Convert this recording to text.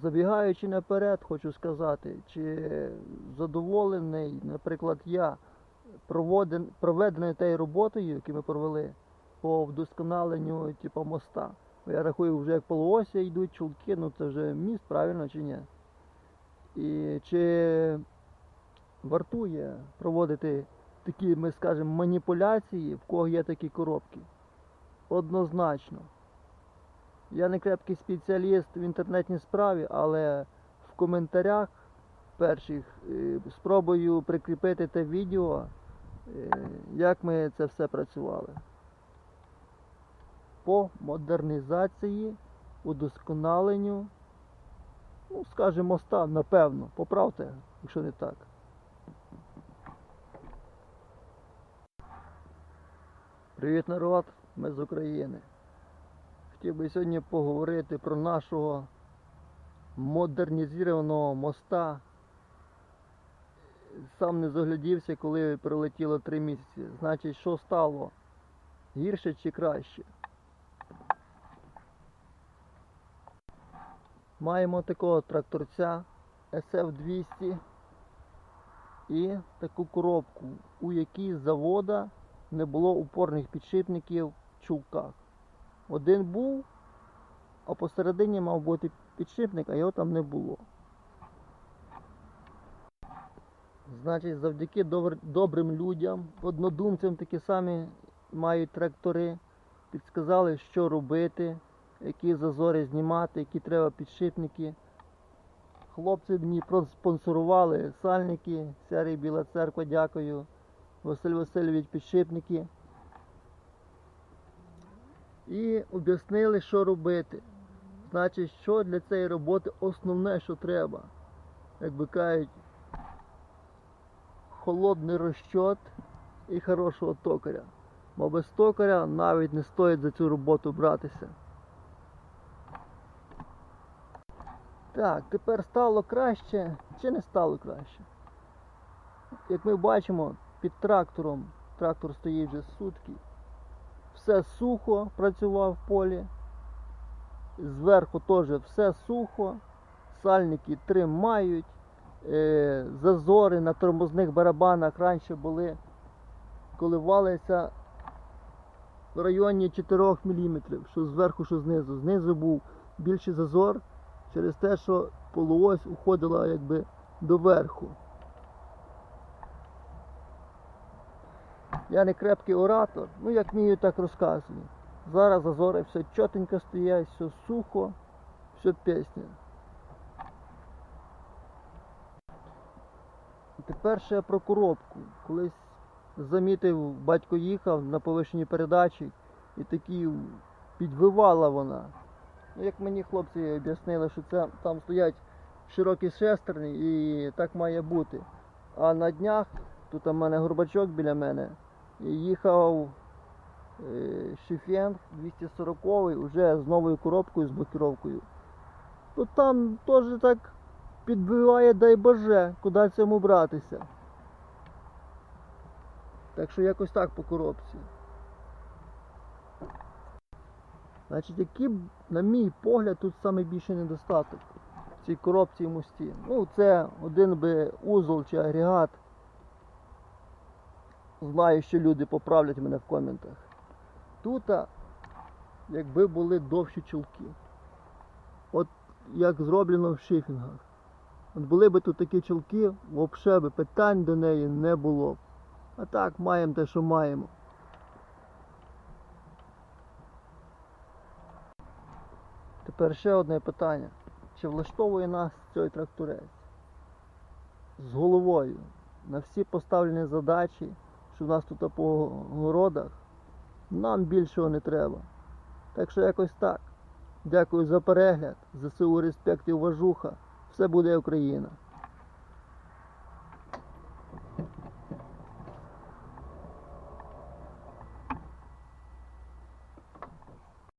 Забігаючи наперед, хочу сказати, чи задоволений, наприклад, я проведеною тією роботою, яку ми провели по вдосконаленню типу, моста. Я рахую, вже як полуосі йдуть чулки, ну це вже міст, правильно чи ні? І чи вартує проводити такі, ми скажемо, маніпуляції, в кого є такі коробки? Однозначно. Я не крепкий спеціаліст в інтернетній справі, але в коментарях перших е, спробую прикріпити те відео, е, як ми це все працювали. По модернізації, удосконаленню, ну, скажімо, моста, напевно, поправте, якщо не так. Привіт, народ! Ми з України. Хотів би сьогодні поговорити про нашого модернізованого моста. Сам не заглядівся, коли прилетіло три місяці. Значить, що стало? Гірше чи краще? Маємо такого тракторця SF200 і таку коробку, у якій завода не було упорних підшипників в чулках. Один був, а посередині мав бути підшипник, а його там не було. Значить, завдяки добрим людям, однодумцям такі самі мають трактори, підсказали, що робити, які зазори знімати, які треба підшипники. Хлопці мені проспонсорували сальники, серії Біла Церква, дякую. Василь Васильович підшипники. І об'яснили, що робити. Значить, що для цієї роботи основне, що треба. Як би кажуть, холодний розчот і хорошого токаря. Бо без токаря навіть не стоїть за цю роботу братися. Так, тепер стало краще чи не стало краще? Як ми бачимо, під трактором трактор стоїть вже сутки. Все сухо працював в полі. Зверху теж все сухо. Сальники тримають. Е, зазори на тормозних барабанах раніше були, коли валиться в районі 4 мм, що зверху, що знизу. Знизу був більший зазор через те, що полуось уходила якби доверху. Я не крепкий оратор, ну як вмію, так розказую. Зараз зазори все чотенько стоять, все сухо, все пісня. Тепер ще про коробку. Колись замітив, батько їхав на повишеній передачі і такі підвивала вона. Ну, як мені хлопці об'яснили, що це там стоять широкі шестерні і так має бути. А на днях, тут у мене горбачок біля мене, їхав е, Шифенг 240 вже з новою коробкою, з блокіровкою. То там теж так підбиває, дай Боже, куди цьому братися. Так що якось так по коробці. Значить, який, на мій погляд, тут найбільший недостаток в цій коробці і мості. Ну, це один би узол чи агрегат. Знаю, що люди поправлять мене в коментах. Тут, якби були довші чулки. От як зроблено в шифінгах. От були б тут такі чулки, взагалі би питань до неї не було б. А так, маємо те, що маємо. Тепер ще одне питання. Чи влаштовує нас цей тракторець? З головою на всі поставлені задачі, що в нас тут по городах, нам більшого не треба. Так що якось так. Дякую за перегляд. ЗСУ респект і уважуха. Все буде Україна.